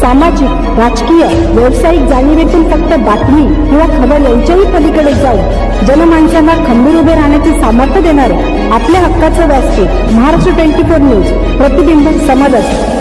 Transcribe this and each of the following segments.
सामाजिक राजकीय व्यावसायिक जाणीवेतून फक्त बातमी किंवा खबर यांच्याही पलीकडे जाऊन जनमानसांना खंबीर उभे राहण्याचे सामर्थ्य देणारे आपल्या हक्काचं व्यासपीठ महाराष्ट्र ट्वेंटी फोर न्यूज प्रतिबिंब समाजात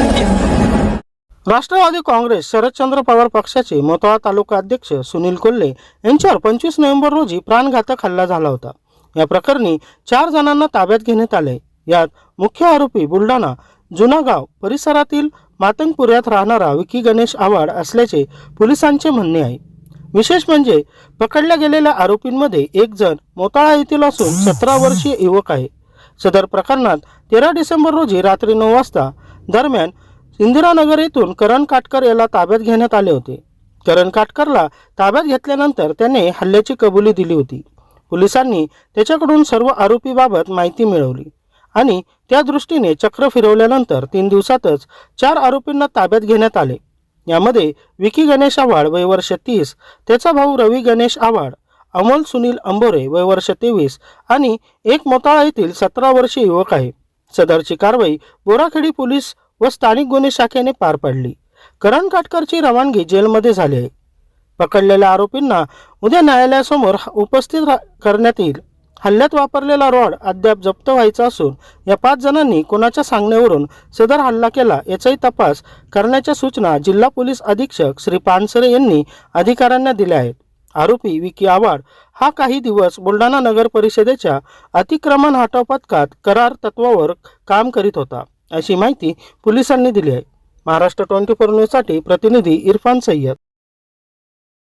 राष्ट्रवादी काँग्रेस शरदचंद्र पवार पक्षाचे मोताळा तालुका अध्यक्ष सुनील कोल्हे यांच्यावर पंचवीस नोव्हेंबर रोजी प्राणघातक हल्ला झाला होता. या प्रकरणी चार जणांना ताब्यात घेण्यात आले. यात मुख्य आरोपी बुलढाणा जुनागाव परिसरातील मातंगपुऱ्यात राहणारा विकी गणेश आव्हाड असल्याचे पोलिसांचे म्हणणे आहे. विशेष म्हणजे पकडल्या गेलेल्या आरोपींमध्ये एक जण मोताळा येथील असून सतरा वर्षीय युवक आहे. सदर प्रकरणात तेरा डिसेंबर रोजी रात्री नऊ वाजता दरम्यान इंदिरानगर येथून करण काटकर याला ताब्यात घेण्यात आले होते. करण काटकरला ताब्यात घेतल्यानंतर त्याने हल्ल्याची कबुली दिली होती. पोलिसांनी त्याच्याकडून सर्व आरोपीबाबत माहिती मिळवली. आणि त्या दृष्टीने चक्र फिरवल्यानंतर तीन दिवसातच चार आरोपींना ताब्यात घेण्यात आले. यामध्ये विकी गणेश आव्हाड वय वर्ष तीस त्याचा भाऊ रवी गणेश आव्हाड अमोल सुनील अंबोरे वय वर्ष तेवीस आणि एक मोताळा येथील सतरा वर्षीय युवक आहे. सदरची कारवाई बोराखेडी पोलीस व स्थानिक गुन्हे शाखेने पार पाडली. करण काटकरची रवानगी जेलमध्ये झाली आहे. पकडलेल्या आरोपींना उद्या न्यायालयासमोर उपस्थित रा- करण्यात येईल. हल्ल्यात वापरलेला रॉड अद्याप जप्त व्हायचा असून या पाच जणांनी कोणाच्या सांगण्यावरून सदर हल्ला केला याचाही तपास करण्याच्या सूचना जिल्हा पोलीस अधीक्षक श्री पानसरे यांनी अधिकाऱ्यांना दिल्या आहेत. आरोपी विकी आव्हाड हा काही दिवस बुलढाणा नगर परिषदेच्या अतिक्रमण हटाव पथकात करार तत्वावर काम करीत होता अशी माहिती पोलिसांनी दिली आहे. महाराष्ट्र ट्वेंटी फोर न्यूजसाठी प्रतिनिधी इरफान सय्यद.